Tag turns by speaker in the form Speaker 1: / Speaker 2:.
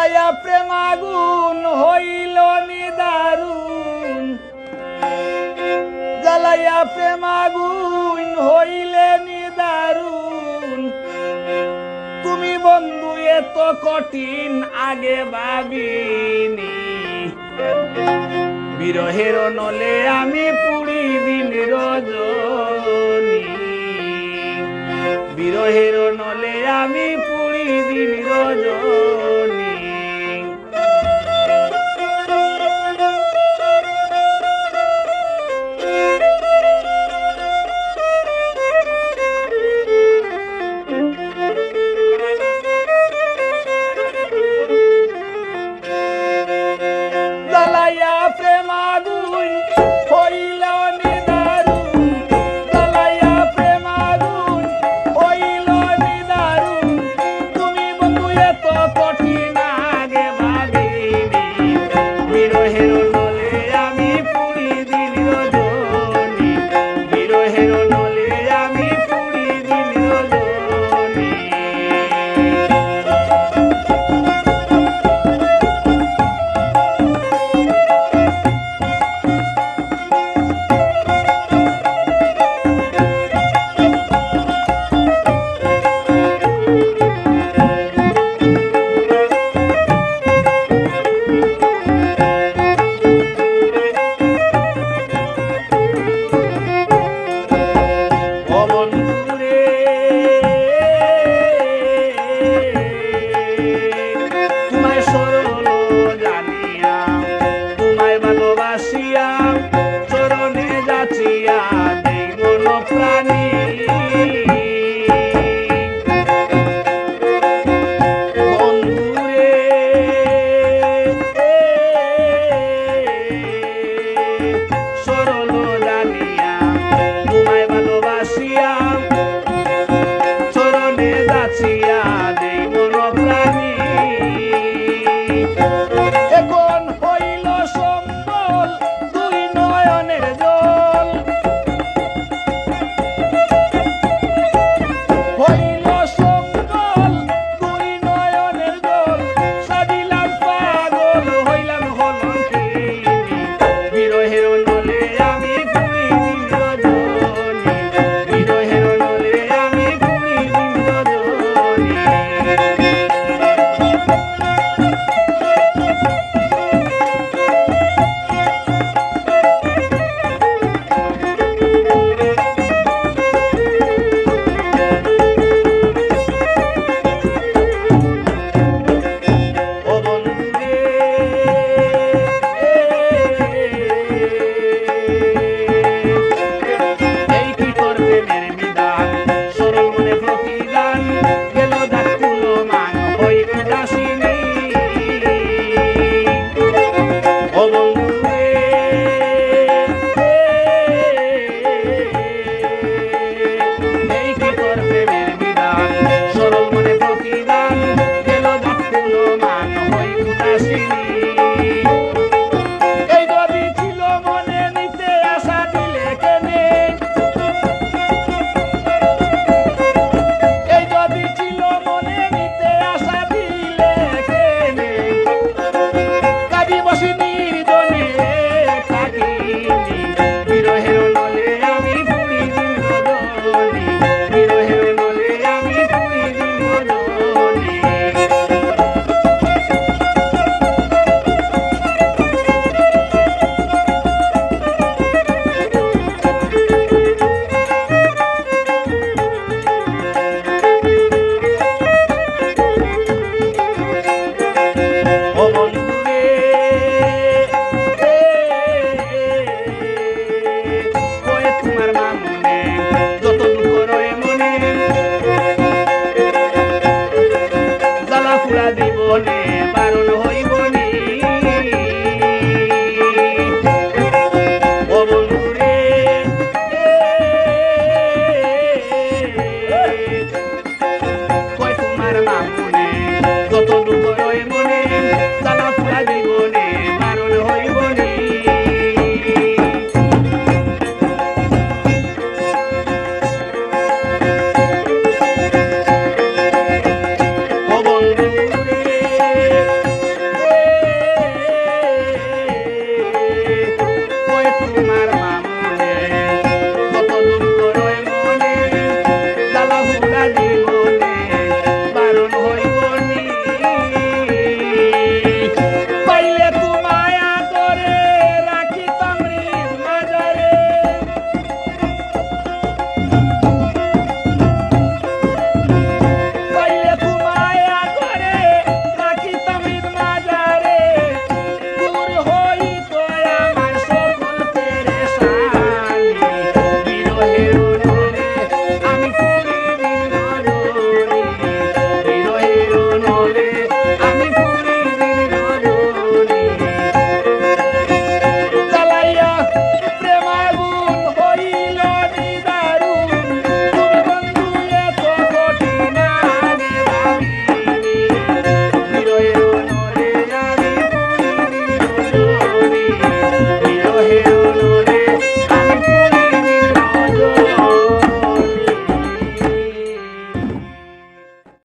Speaker 1: জ্বালাইয়া প্রেমাগুন হইল নিদারুণ। জ্বালাইয়া প্রেমাগুন হইলে নিদারুণ। তুমি বন্ধু, এত কঠিন আগে ভাবিনি। বিরহের নলে আমি পুরি দিন রজনী। বিরহের নলে আমি পুরি দিন রজনী। Thank you.